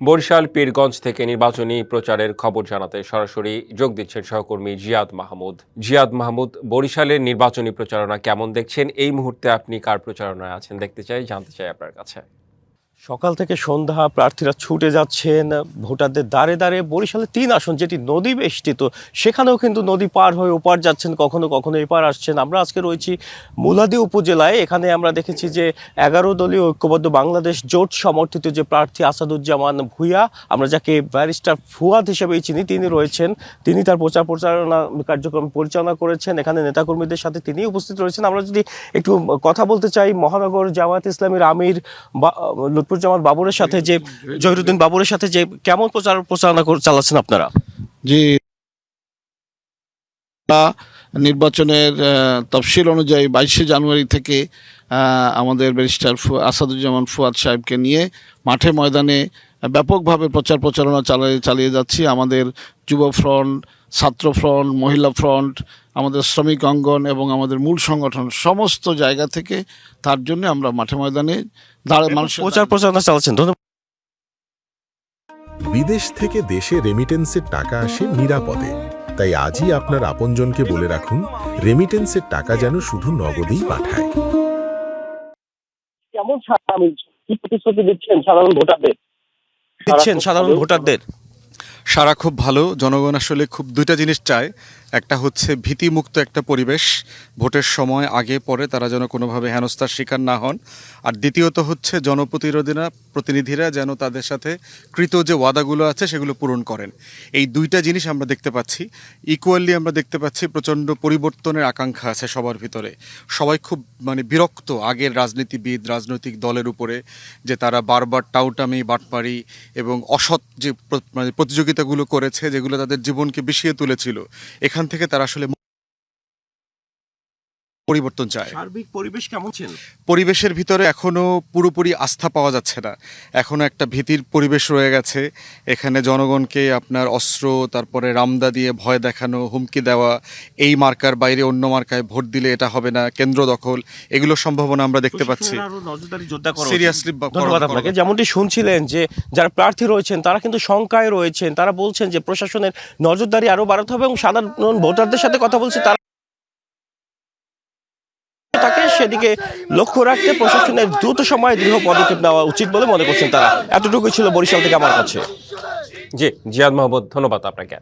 বরিশাল পীরগঞ্জ থেকে নির্বাচনী প্রচারের খবর জানাতে সরাসরি যোগ দিচ্ছেন সহকর্মী জিয়াদ মাহমুদ। জিয়াদ মাহমুদ, বরিশালের নির্বাচনী প্রচারণা কেমন দেখছেন? এই মুহূর্তে আপনি কার প্রচারণায় আছেন? দেখতে চাই, জানতে চাই আপনার কাছে। সকাল থেকে সন্ধ্যা প্রার্থীরা ছুটে যাচ্ছেন। ভোটারদের দাঁড়ে দাঁড়ে বরিশালের তিন আসন, যেটি নদী বেষ্টিত, সেখানেও কিন্তু নদী পার হয়ে ওপার যাচ্ছেন, কখনো কখনো এপার আসছেন। আমরা আজকে রয়েছি মুলাদি উপজেলায়, এখানে আমরা দেখেছি যে এগারো দলীয় ঐক্যবদ্ধ বাংলাদেশ জোট সমর্থিত যে প্রার্থী আসাদুজ্জামান ভুইয়া, আমরা যাকে ব্যারিস্টার ফুয়াদ হিসেবেই চিনি, তিনি রয়েছেন। তিনি তার প্রচার প্রচারণা কার্যক্রম পরিচালনা করেছেন। এখানে নেতাকর্মীদের সাথে তিনি উপস্থিত রয়েছেন। আমরা যদি একটু কথা বলতে চাই, মহানগর জামায়াত ইসলামীর আমির বা- লুৎফুজ্জামান বাবুরের সাথে যে, জহিরুদ্দিন বাবুরের সাথে যে কেমন প্রচার, প্রচারণা চালাচ্ছেন আপনারা? জি। নির্বাচনের তফসিল অনুযায়ী বাইশে জানুয়ারি থেকে আমাদের ব্যারিস্টার আসাদুজ্জামান ফুয়াদ সাহেবকে নিয়ে মাঠে ময়দানে ব্যাপকভাবে প্রচার প্রচারণা চালিয়ে চালিয়ে যাচ্ছি। আমাদের যুব ফ্রন্ট ছাত্র ফ্রন্ট মহিলা ফ্রন্ট আমাদের শ্রমিক অঙ্গন এবং আমাদের মূল সংগঠন সমস্ত জায়গা থেকে তার জন্য আমরা মাঠে ময়দানে দাঁড়ে মানুষের প্রচার প্রচারণা চালাচ্ছেন। বিদেশ থেকে দেশে রেমিটেন্সের টাকা আসে নিরাপদে। তাই আজই আপনার আপনজনকে বলে রাখুন রেমিটেন্সের টাকা যেন শুধু নগদেই পাঠায়। কেমন কি প্রতিশ্রুতি দিচ্ছেন সাধারণ ভোটারদের? দিচ্ছেন সাধারণ ভোটারদের। সারা খুব ভালো, জনগণ আসলে খুব দুইটা জিনিস চায়। একটা হচ্ছে ভীতিমুক্ত একটা পরিবেশ, ভোটের সময় আগে পরে তারা যেন কোনোভাবে হেনস্থার শিকার না হন। আর দ্বিতীয়ত হচ্ছে জনপ্রতিরোধীরা প্রতিনিধিরা যেন তাদের সাথে কৃত যে ওয়াদাগুলো আছে সেগুলো পূরণ করেন। এই দুইটা জিনিস আমরা দেখতে পাচ্ছি। ইকুয়ালি আমরা দেখতে পাচ্ছি প্রচণ্ড পরিবর্তনের আকাঙ্ক্ষা আছে সবার ভিতরে। সবাই খুব মানে বিরক্ত আগের রাজনীতিবিদ, রাজনৈতিক দলের উপরে যে তারা বারবার টাউটামি, বাটপারি এবং অসৎ যে মানে প্রতিযোগিতাগুলো করেছে যেগুলো তাদের জীবনকে বিষিয়ে তুলেছিল। এখান থেকে তারা আসলে পরিবর্তন চায়। সার্বিক পরিবেশ কেমন ছিল? পরিবেশের ভিতরে এখনও পুরোপুরি আস্থা পাওয়া যাচ্ছে না। এখনও একটা ভীতির পরিবেশ রয়ে গেছে। এখানে জনগণকে আপনার অস্ত্র তারপরে রামদা দিয়ে ভয় দেখানো হুমকি দেওয়া এই মার্কার বাইরে অন্য মার্কায় ভোট দিলে এটা হবে না কেন্দ্র দখল এগুলো সম্ভাবনা আমরা দেখতে পাচ্ছি। Seriously ধন্যবাদ আপনাকে। যেমনটি শুনছিলেন যে যারা প্রার্থী রয়েছেন তারা কিন্তু শঙ্কায় রয়েছেন তারা বলছেন যে প্রশাসনের নজরদারি আরও বাড়াতে হবে এবং সাধারণ ভোটারদের সাথে কথা বলছে তারা সেদিকে লক্ষ্য রাখতে প্রশাসনের দ্রুত সময়ে দৃঢ় পদক্ষেপ নেওয়া উচিত বলে মনে করছেন তারা। এতটুকুই ছিল বরিশাল থেকে আমার কাছে। জি, জিয়াদ মাহমুদ, ধন্যবাদ আপনাকে।